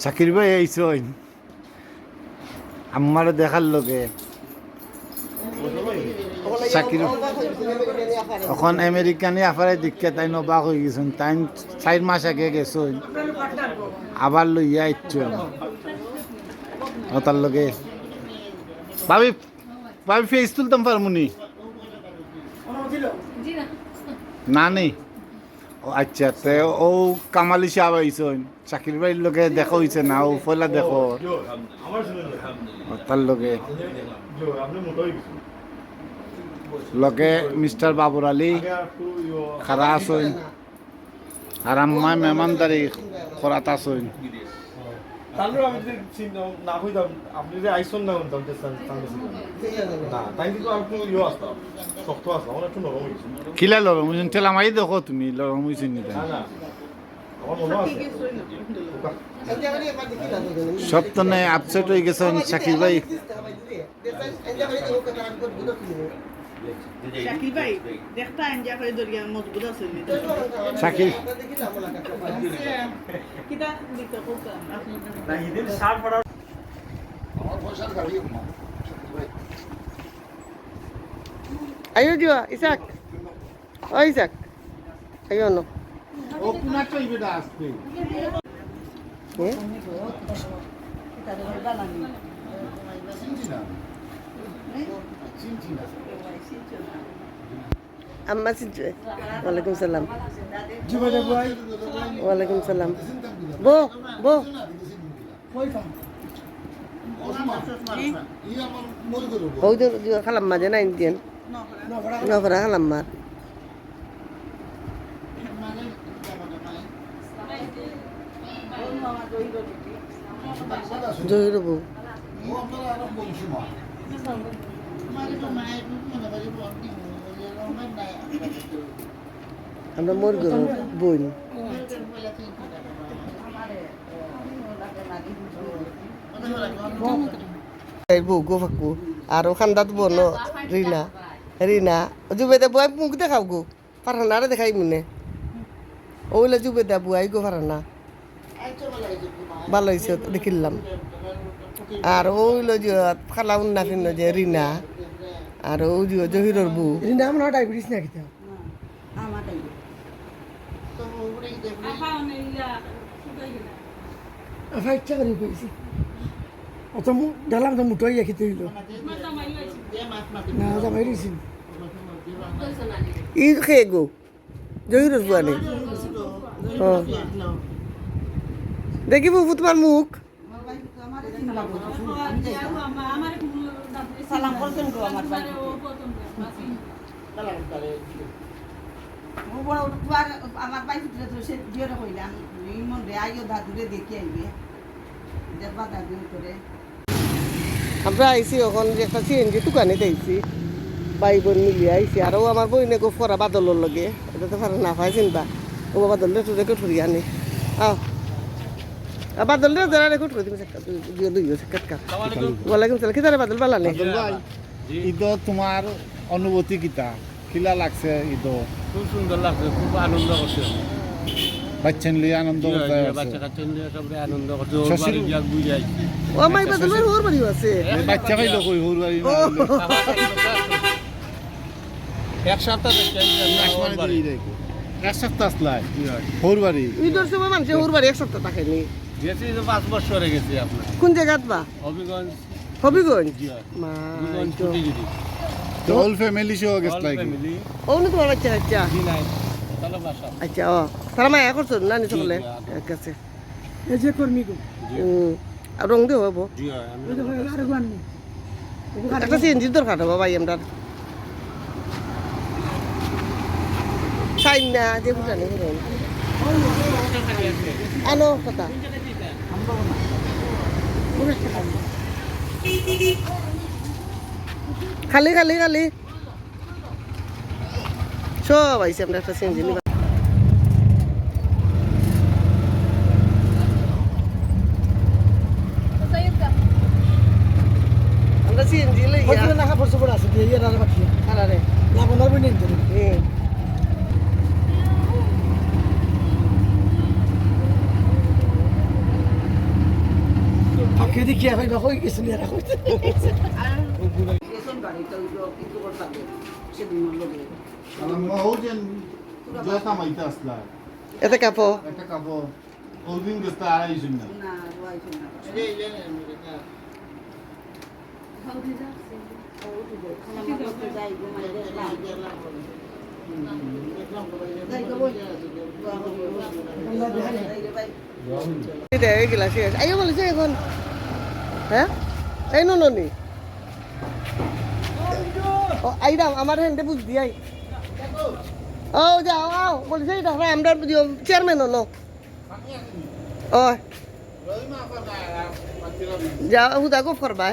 শাকির ভাই এইসইন আমার দেখার লোকে শাকির এখন আমেরিকানি আফারে দীক্ষা তাই নবাক হয়ে গেছেন তাই চার মাস আগে গেছেন আবার লইয়া ইচ্ছুন তার লগে ভাবি ভাবি ফেস তুলতাম পারমুনি? না নেই? আচ্ছা তে ও কামালি সাহেব আইসন শাকির ভাইয়ের লোকে দেখো হইছে না, ও ফলা দেখো। তার লোকে লগে মিস্টার বাবুর আলী খারা আসইন আর আম্মা মেহমানদারি খরাত আসইন তাহলে আমি যদি না হইতাম আপনি যে আইসন না হইতাম না তাই কিন্তু আমি একটু ইয়ে আসতাম শক্ত আসতাম আমার একটু নরম হয়েছে। কিলা লরম হইছেন ঠেলা মারি দেখো তুমি লরম হইছেন নি সব তো নেই আপসেট হয়ে গেছেন শাকির ভাই। শাকিল ভাই দেখতা আঞ্জা করে দরিয়া মজবুত আছে নি. ও কোনা চাইবে না আসতে Eh? Amma since. Walaikum salam. Walaikum salam. Bo, bo. Hau tu juga kalam ma jana Indian. No para kalam আমরা মোর গরু বোন বউ, গো ফাকু। আর খান্দাত বোন রিনা। রিনা জুবেদা বুয়াই মুখ দেখাও গো। পারানা রে দেখাই মনে। ওইলে জুবেদা বুয়াই গো পারানা ভালো হয়েছে দেখিলাম। আর ওইলো যে, খালা উন্না যে, রিনা। আর ওই যে জহিরর বউ। আমার ডায়াবেটিস না অনেইলা সুকাই গেলা। আফা ইচ্ছা করে পেয়েছি অত ডালাম তো মুটো ইয়া খেতে হইল। না জামাই দিছি ই খেয়ে গো জহিরর বুয়া নেই দেখি বুবু তোমার মুখ। আমার সালাম করছেন গো আমার ভাই। আমার বাইক সে জিওরে কইলাম এই মন রে আইও দাদুরে দেখি আইবে। দেবা দাদু করে। আমরা আইসি ওখান যে একটা সিএনজি দোকানে দিয়েছি ভাই বোন মিলিয়ে আইসি আর ও আমার বইনে গো ফরা বাদলের লগে। এটা তো ফারা না পাই চিনবা ও বাদল তো দেখে ঠুরি আনি। আও বাদল রে যারা রেকর্ড করে দিবি দুই দুই সেটা ওয়ালাইকুম সালাম কি জানে বাদল বালা নেই ভাই ঈদ তোমার অনুভূতি কিতা? কিলা লাগছে ঈদ? খুব সুন্দর লাগছে খুব আনন্দ করছে। বাচ্চান লিয়ে আনন্দ করতে বাচ্চা কাচ্চা নিয়ে সবাই আনন্দ ওর বাড়ি বুঝাই ও মাই বাদল ওর আছে। বাচ্চা কই হুর বাড়ি এক সপ্তাহ ওর এক সপ্তাহ আসলাই হুর বাড়ি? ঈদের সময় মানুষের ওর বাড়ি এক সপ্তাহ থাকেনি গেছি তো পাঁচ বছরে গেছি আপনার। কোন জায়গাত বা? হবিগঞ্জ। হবিগঞ্জ? মা হবিগঞ্জ তো। অল ফ্যামিলি সহ তোমার বাচ্চা বাচ্চা? জি নাই। আচ্ছা ও। তারা মায়া করছ না নি সকলে? ঠিক আছে। এই যে কর্মী গো। রং দিয়ে হব? জি হয় আর একটা সিএনজির দরকার হবে ভাই আমরা। চাই না যে বুঝানি আনো কথা। খালি খালি খালি। সব আইসি আমরা একটা সিএনজি নিবা। আমরা সিএনজি লই হয়তো না খাবার সবর আছে দিয়ে ইয়ার আর বাকি খারারে না বনার বই নেই হুম কেদি কি হয় হয়ে গেছিল এরা কইতে গেছন গাড়িতে হবে সেদিন লোকে জয়তা মাইতে আসলা এতে কাপো একটা কাপড়? ওদিন গেছে আড়াইশো না না রুয়াইছে না। যাই ঘুমাই দেখলাম যাই গো বই দে এগুলা শেষ আইও বলেছে এখন। হ্যাঁ? এই ননি ও আইরাম আমার হ্যান্ডে বুঝ দিয়াই ও, যাও, আও, বলছে এটা আমরা চেয়ারম্যান হলো ও যাও, হুদা গো করবা